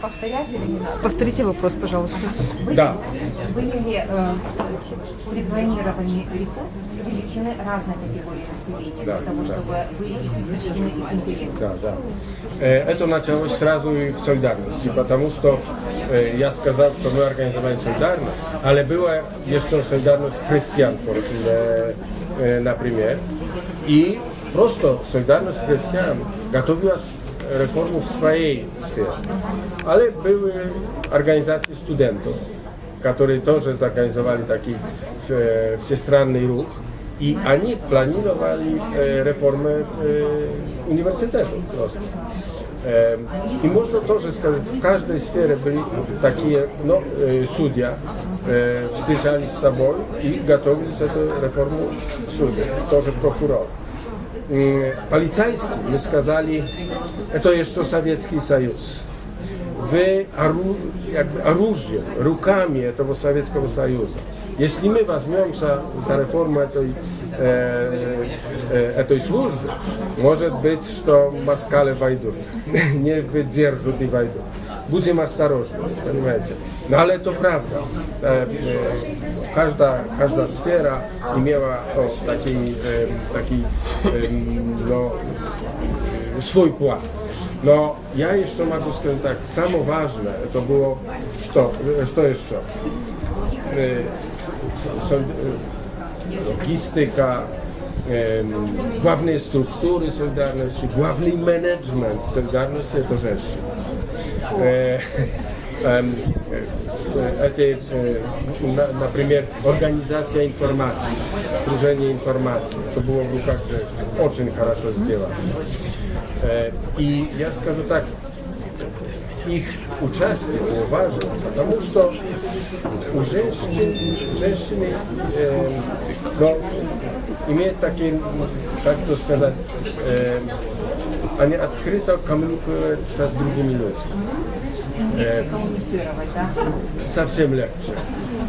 Повторять или не надо? Повторите вопрос, пожалуйста. Были, Да. были ли э, при планировании РИФУ привлечены разные категории населения Да, для того, да. чтобы были учтены их интересы? Да, да. Э, Это началось сразу и в солидарности, потому что э, я сказал, что мы организовали солидарность, але была еще солидарность христиан, э, э, например, и просто солидарность христиан готовила с- реформу в своей сфере. Ale były organizacje studentów, которые тоже zorganizowali taki e, wszechstronny ruch i oni planowali e, reformę e, uniwersytetu просто. E, I można тоже сказать, w każdej sferze byli takie no, e, судья, e, встречались z sobą i gotowili się do reformy судей, тоже прокурор. Y, Policajskim skazali e, to jeszcze sowiecki sojusz. Wy aru, jakby oróżjem, rukami tego sowieckiego sojusza. Jeśli my weźmiemy za, za reformę tej, e, e, e, tej służby, może być, że maskale wejdą, nie wydzierżą tej wejdą войдут. Будем осторожны, понимаете? No ale to prawda. E, e, każda, każda sfera miała o, taki, e, taki e, no, e, swój wkład. No, ja jeszcze mogę сказать tak, samo ważne to było, что, что jeszcze? E, s- s- e, Logistyka, em, główne struktury Solidarności, główny management Solidarności to rzeczy. E, em, e, эти, e, на- например, организация информации, окружение информации, это было в руках женщин, очень хорошо сделано. Э, И я скажу так, их участие было важно, потому что у женщин, женщины э, ну, имеют такие, как то сказать, э, они открыто коммуницируют с другими людьми. Да? совсем легче.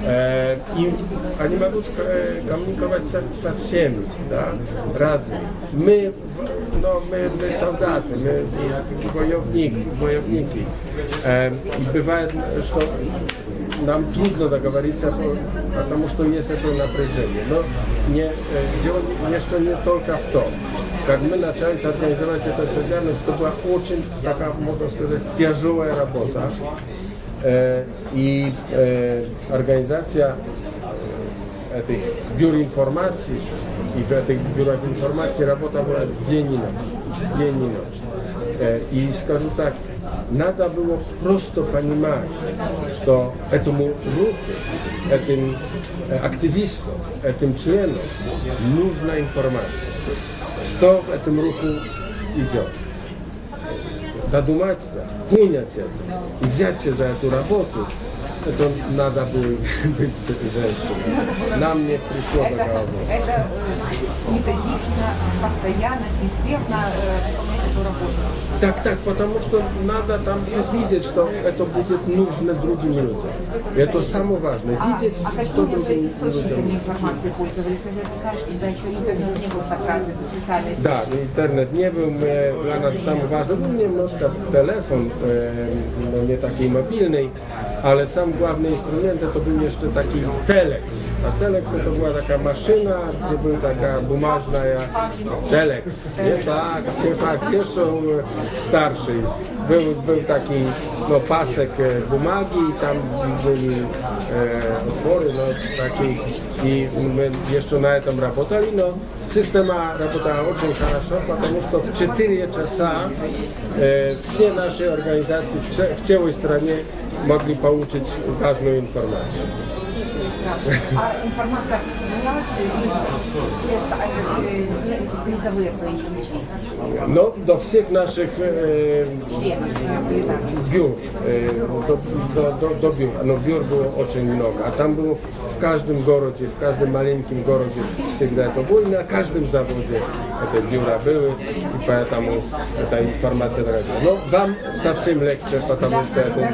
Э, И они могут э, коммуниковать со, со всеми, да, разными. Мы, но мы, мы солдаты, мы боевник, боевники. Э, бывает, что нам трудно договориться, по- потому что есть это напряжение. Но не, э, дело еще не только в том как мы начали с организовать это собрание, это была очень, такая, можно сказать, тяжелая работа. Э, и э, организация этих бюро информации, и в этих бюро информации работа была день и ночь. День и ночь. Э, и скажу так, надо было просто понимать, что этому руху, этим э, активистам, этим членам нужна информация, что в этом руху идет додуматься, понять это и взяться за эту работу, это надо было быть женщиной. Нам не пришло Это, головы. это э, методично, постоянно, системно э, выполнять эту работу. Так, так, потому что надо там видеть, что это будет нужно другим людям. Это самое важное, А, видеть, а что какими же источниками информации пользовались? Наверняка, когда еще интернет не был так развит, социальные сети. Да, интернет не был, мы, для нас самое важное, был немножко телефон, э, no nie taki mobilny, ale sam główny instrument to był jeszcze taki telex. A telex to była taka maszyna, gdzie była taka bumażna telex. Nie tak, nie tak, jeszcze e, starszy. Był, był taki no, pasek e, bumagi i tam byli e, otwory no, takie i my jeszcze na этом работали, но система работала очень хорошо, потому что в 4 часа э, все наши организации в, ц- в целой стране могли получить важную информацию. А информация распространялась или просто э, э, низовые свои ключи Но до всех наших э, членов э, солидарности? biur, e, do, do, do, do biur, no biur było очень много, a tam było w każdym gorodzie, w każdym maleńkim gorodzie всегда to było i na każdym zawodzie te biura były i поэтому ta informacja dochodziła. No wam совсем легче, потому что это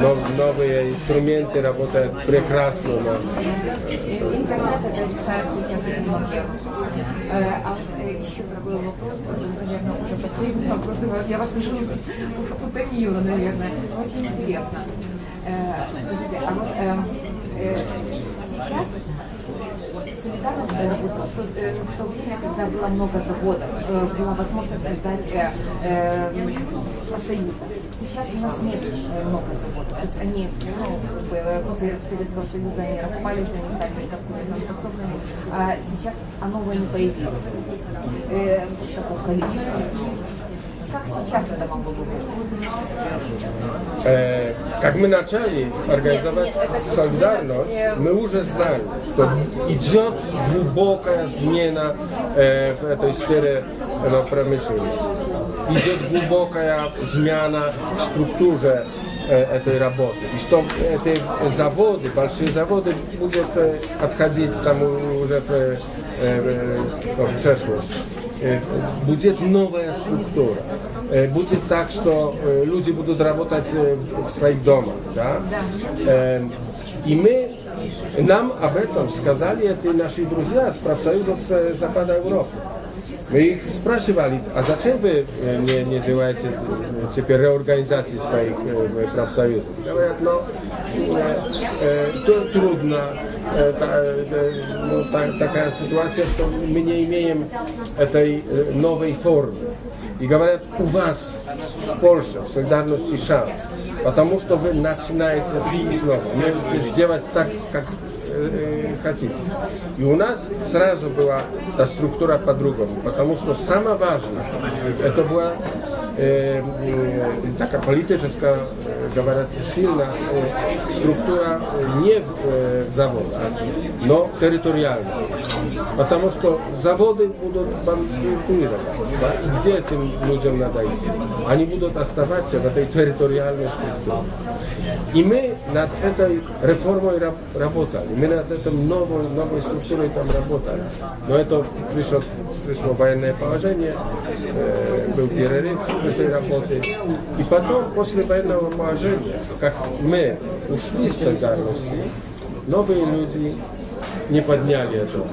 но, новые инструменты работают прекрасно. Но, Интернет это решает сейчас очень многие. Э, А э, еще такой вопрос, наверное, уже последний вопрос, я вас уже утомила, наверное, очень интересно. Э, Скажите, а вот э, э, сейчас солидарность в то, э, в то время, когда было много заводов, э, была возможность создать э, профсоюзы. Сейчас у нас нет много заводов. То есть они ну, после Советского Союза они распались, они стали неконкурентоспособными, а сейчас оно новое не появилось в таком количестве. Как сейчас это могло бы быть? Э, как мы начали организовать Нет, нет, это- солидарность, это- мы уже знали, что идет глубокая смена э, в этой сфере ну, промышленности. Идет глубокая смена в структуре э, этой работы. И что эти заводы, большие заводы будут э, отходить там уже в, э, э, в przeszłość. Э, Будет новая структура. Э, Будет так, что э, люди будут работать э, в своих домах. Да? Э, И мы, нам об этом сказали эти наши друзья с профсоюзов с Запада Европы. Мы их спрашивали, а зачем вы э, не, не делаете э, теперь реорганизации своих э, профсоюзов? Говорят, ну, э, э, то трудно, э, та- э, ну, та- такая ситуация, что мы не имеем этой э, новой формы. И говорят, у вас в Польше, в солидарности шанс, потому что вы начинаете с снова, можете сделать так, как э, хотите. И у нас сразу была та структура по-другому, потому что самое важное, это была э, э, такая политическая, э, говорят, сильная э, структура э, не э, в заводах, но территориальная. Потому что заводы будут банкротировать. Где этим людям надо идти? Они будут оставаться в этой территориальной структуре. И мы над этой реформой раб- работали. Мы над этим новой, новой структурой там работали. Но это пришло, пришло военное положение, был перерыв этой работы. И потом, после военного положения, как мы ушли с солидарности, новые люди не подняли это.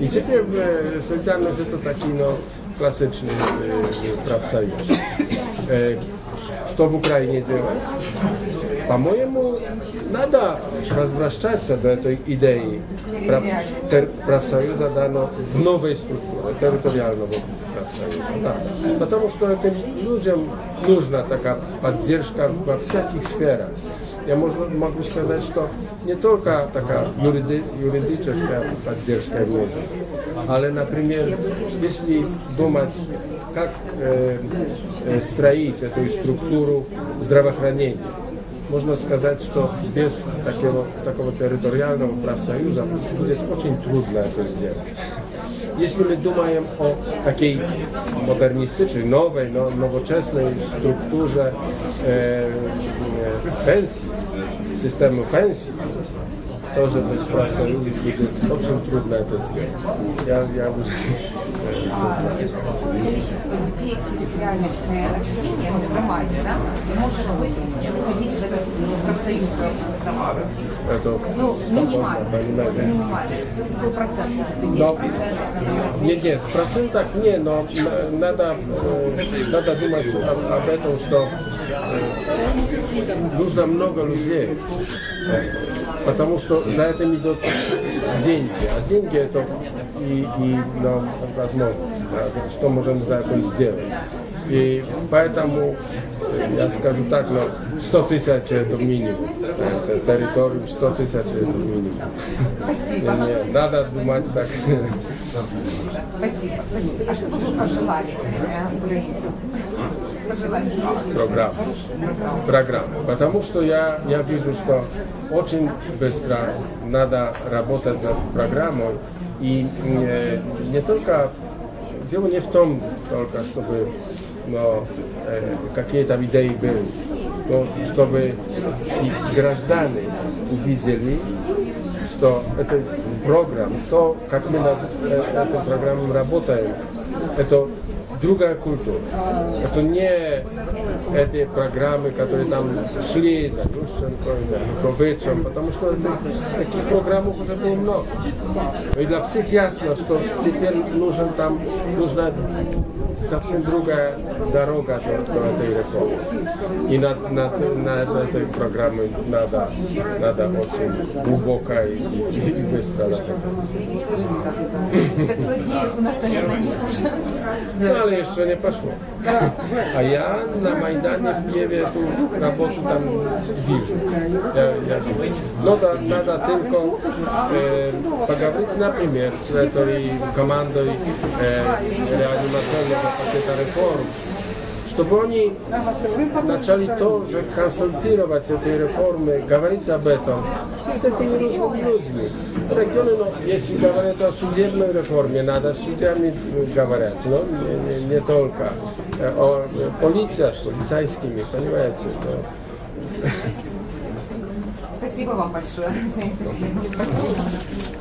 И теперь э, солидарность это такой ну, классичный э, профсоюз. Э, Что в Украине делать? По-моему, надо возвращаться до этой идеи прав, тер- профсоюза да, но в новой структуре, территориального Профсоюза. Да. Потому что этим людям нужна такая поддержка во всяких сферах. Я можно, могу сказать, что не только такая юриди- юридическая поддержка нужна, але, например, если думать, как э, э, строить эту структуру здравоохранения, можно сказать, что без такого, такого территориального профсоюза будет очень трудно это сделать. jeśli my dumajemy o takiej modernistycznej, nowej, no, nowoczesnej strukturze e, e pensji, systemu pensji, to, że bez profesorów będzie o czym trudna kwestia. Ja, ja э, количество людей в территориальных э, общениях, в громаде, да, может быть, входить в этот профсоюз громады? Ну, минимально, вот минимально. Какой процент людей? Но- Нет, нет, в процентах не, но на- надо, э, надо думать об, этом, что э, нужно много людей, э, потому что за этим идут деньги, а деньги это и, и нам возможность, да, что можем за это сделать. И поэтому, я скажу так, но 100 тысяч это минимум, э, территорию 100 тысяч это минимум. Спасибо. Не, надо думать так. Спасибо, спасибо. А что бы вы пожелали э, украинцам? Пожелали. программ. программ. Потому что я, я вижу, что очень быстро надо работать над программой. И э, не только, дело не в том только, чтобы но, э, какие-то идеи были, но чтобы и граждане увидели, что это программа, то, как мы над э, этой программой работаем, это другая культура. Это не эти программы, которые там шли за Ющенко, за потому что это- таких программ уже было много. Ну и для всех ясно, что теперь нужен там, нужна совсем другая дорога до, до этой реформы. И над, над, над этой программой надо, надо очень глубоко и, и, и быстро работать. 500 дней у нас, наверное, нет уже. No ale jeszcze nie poszło. A ja na Majdanie w Kijewie tu работу там вижу. Я, я вижу. Но да, надо только э, поговорить, например, с этой командой э, реанимационного пакета реформ, чтобы они начали тоже консультировать эти реформы, говорить об этом с этими разными людьми. Регионы, ну, если говорят о судебной реформе, надо с судьями говорить, но не, не- не только. Э, полиция с полицейскими, понимаете? ну. Спасибо вам большое за интервью. Спасибо.